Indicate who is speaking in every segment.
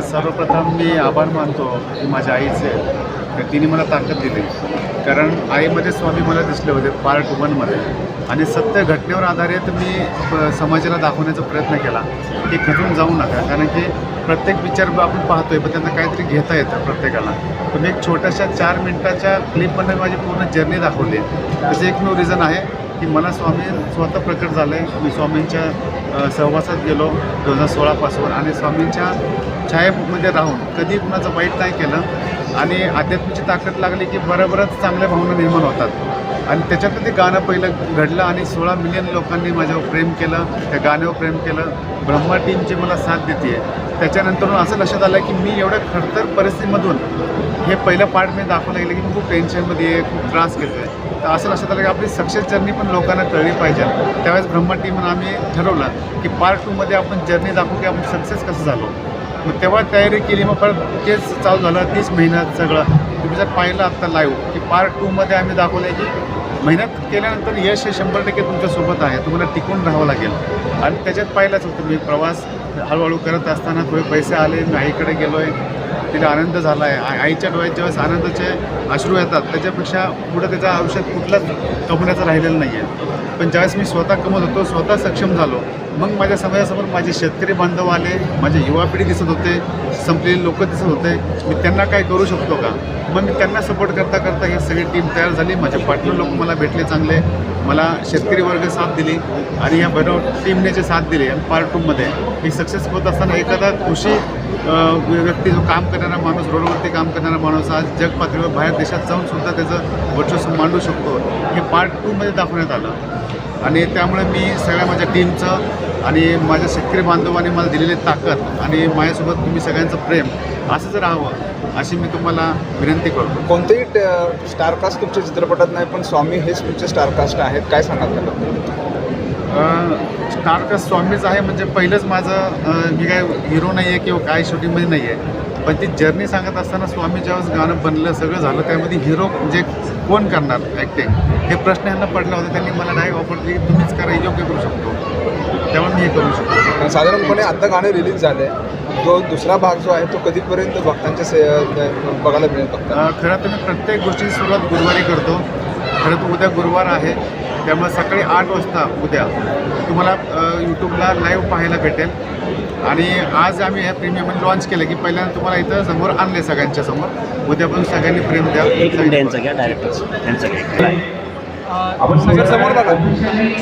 Speaker 1: सर्वप्रथम मी आभार मानतो की माझ्या आईचे. तर तिने मला ताकद दिली. कारण आईमध्ये स्वामी मला दिसले होते पार्ट वनमध्ये आणि सत्य घटनेवर आधारित मी प- समाजाला दाखवण्याचा प्रयत्न केला की खचून जाऊ नका. कारण की प्रत्येक विचार आपण पाहतोय पण त्यांना काहीतरी घेता येतं प्रत्येकाला. तुम्ही एक छोट्याशा चार मिनटाच्या क्लिपमध्ये माझी पूर्ण जर्नी दाखवली. त्याचं एकमेव रिझन आहे की मला स्वामी स्वतः प्रकट झालं आहे मी स्वामींच्या सहवासात गेलो दोन हजार सोळापासून आणि स्वामींच्या छायेमध्ये राहून कधी कुणाचं वाईट नाही केलं. आणि अध्यात्माची ताकद लागली की बरोबरच चांगल्या भावना निर्माण होतात. आणि त्याच्यातलं ते गाणं पहिलं घडलं आणि सोळा मिलियन लोकांनी माझ्यावर प्रेम केलं. त्या गाण्यावर प्रेम केलं. ब्रह्मा टीमची मला साथ देते त्याच्यानंतर असं लक्षात आलं की मी एवढ्या खडतर परिस्थितीमधून हे पहिलं पार्ट मी दाखवलं गेलं की मी खूप टेन्शनमध्ये आहे खूप त्रास घेतो आहे तर असं लक्षात आलं की आपली सक्सेस जर्नी पण लोकांना कळली पाहिजे. त्यावेळेस ब्रह्मा म्हणून आम्ही ठरवलं की पार्ट टूमध्ये आपण जर्नी दाखवू की आपण सक्सेस कसं झालो. मग तेव्हा तयारी केली मग परत तेच चालू झालं तीस महिन्यात सगळं. तुम्ही जर पाहिलं आत्ता लाईव्ह की पार्ट टूमध्ये आम्ही दाखवलं आहे की मेहनत केल्यानंतर यश हे शंभर टक्के तुमच्यासोबत आहे. तुम्हाला टिकून राहावं लागेल. आणि त्याच्यात पाहिलंच होतं मी प्रवास हळूहळू करत असताना थोडे पैसे आले मी आईकडे गेलो आहे तिला आनंद झाला आहे आई आईच्या डोळ्यात जेव्हा आनंदाचे अश्रू येतात त्याच्यापेक्षा पुढं त्याच्या आयुष्यात कुठलाच कमवण्याचं राहिलेलं नाही आहे पण ज्यावेळेस मी स्वतः कमवत होतो स्वतः सक्षम झालो. मग माझ्या समाजासमोर माझे शेतकरी बांधव आले माझे युवा पिढी दिसत होते संपलेले लोक दिसत होते. मी त्यांना काय करू शकतो का? मग मी त्यांना सपोर्ट करता करता ही सगळी टीम तयार झाली. माझे पार्टनर लोक मला भेटले चांगले. मला शेतकरी वर्ग साथ दिली आणि या भैरव टीमने जे साथ दिली पार्ट टूमध्ये ही सक्सेस होत असताना एखादा कृषी व्यक्ती जो काम करणारा माणूस रोडवरती काम करणारा माणूस आज जग पातळीवर बाहेर देशात जाऊन सुद्धा त्याचं वर्चस्व मांडू शकतो हे पार्ट टूमध्ये दाखवण्यात आलं. आणि त्यामुळे मी सगळ्या माझ्या टीमचं आणि माझ्या शेतकरी बांधवांनी मला दिलेली ताकद आणि माझ्यासोबत तुम्ही सगळ्यांचं प्रेम असंच राहावं अशी मी तुम्हाला विनंती करतो.
Speaker 2: कोणतेही स्टारकास्ट तुमच्या चित्रपटात नाही पण स्वामी हेच तुमचे स्टारकास्ट आहेत काय सांगाल त्याबद्दल?
Speaker 1: स्टारकास्ट स्वामीच आहे म्हणजे पहिलंच माझं मी काय हिरो नाही आहे किंवा काय शूटिंगमध्ये नाही आहे. पण ती जर्नी सांगत असताना स्वामी ज्यावेळेस गाणं बनलं सगळं झालं त्यामध्ये हिरो म्हणजे कोण करणार ॲक्टिंग हे प्रश्न यांना पडला होता त्यांनी मला नाही ऑफर की तुम्हीच करा योग्य करू शकतो. त्यामुळे मी हे करू शकतो.
Speaker 2: पण साधारणपणे आता गाणे रिलीज झाले. तो दुसरा भाग जो आहे तो कधीपर्यंत भक्तांच्या से बघायला मिळेल फक्त
Speaker 1: खरं तर मी प्रत्येक गोष्टीची सुरुवात गुरुवारी करतो. खरं तर उद्या गुरुवार आहे त्यामुळे सकाळी आठ वाजता उद्या तुम्हाला यूट्यूबला लाईव्ह पाहायला भेटेल. आणि आज आम्ही हे प्रीमियम लॉन्च केलं की पहिल्यांदा तुम्हाला इथं समोर आणले सगळ्यांच्या समोर. उद्यापासून सगळ्यांनी प्रेम द्या.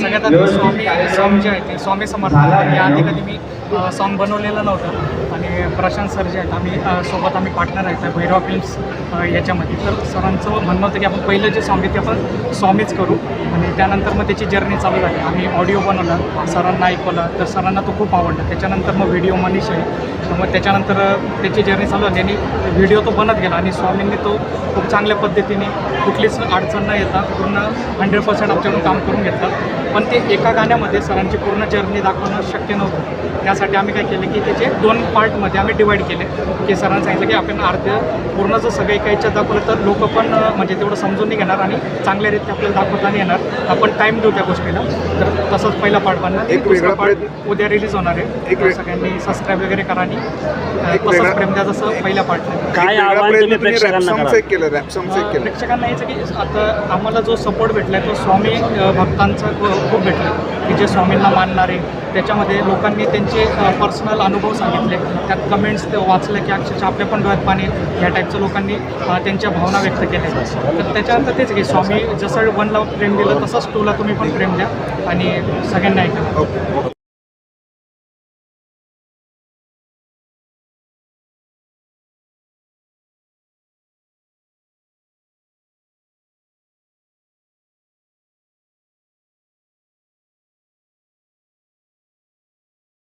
Speaker 3: सगळ्यात आधी स्वामी सॉन्ग जे आहे ते. स्वामी समर्थ. या आधी कधी मी सॉन्ग बनवलेलं नव्हतं. आणि प्रशांत सर जे आहेत आम्ही सोबत आम्ही पार्टनर आहेत भैरवा फिल्म्स याच्यामध्ये. तर सरांचं म्हणणं होतं की आपण पहिलं जे सॉन्ग आहे ते आपण स्वामीच करू. आणि त्यानंतर मग त्याची जर्नी चालू झाली. आम्ही ऑडिओ बनवला सरांना ऐकवलं. तर सरांना तो खूप आवडला. त्याच्यानंतर मग व्हिडिओ मनीष आहे. मग त्याच्यानंतर त्याची जर्नी चालू झाली. आणि व्हिडिओ तो बनत गेला. आणि स्वामींनी तो खूप चांगल्या पद्धतीने कुठलीच अडचण न येता पूर्ण हंड्रेड पर्सेंट आमच्याकडून काम करून घेतलं. पण ते एका गाण्यामध्ये सरांची पूर्ण जर्नी दाखवणं शक्य नव्हतं. त्या त्यासाठी आम्ही काय केलं की त्याचे दोन पार्टमध्ये आम्ही डिवाईड केले. की सरांनी सांगितलं की आपण अर्ध्य पूर्ण जर सगळं एका याच्यात दाखवलं तर लोक पण म्हणजे तेवढं समजून नाही घेणार आणि चांगल्यारीत्या आपल्याला दाखवता नाही येणार. आपण टाईम देऊ त्या गोष्टीला. तर तसंच पहिला पार्ट बनणार
Speaker 2: एक
Speaker 3: दुसरा
Speaker 2: वेगळा
Speaker 3: पार्ट उद्या रिलीज होणार आहे.
Speaker 2: एक
Speaker 3: सगळ्यांनी सबस्क्राईब वगैरे करा आणि तसंच प्रेम द्या जसं पहिल्या पार्टला
Speaker 4: काय प्रेक्षकांना
Speaker 3: यायचं की आता आम्हाला जो सपोर्ट भेटला आहे तो स्वामी भक्तांचा खूप भेटला की जे स्वामींना मानणारे त्याच्यामध्ये लोकांनी त्यांचे पर्सनल अनुभव सांगितले. त्यात कमेंट्स ते वाचले की अक्षरशः आपल्या पण डोळ्यात पाणी या टाईपच्या लोकांनी त्यांच्या भावना व्यक्त केल्या. तर त्याच्यानंतर तेच की स्वामी जसं वनला प्रेम दिलं तसंच टूला तुम्ही पण प्रेम द्या आणि सगळ्यांना ऐका.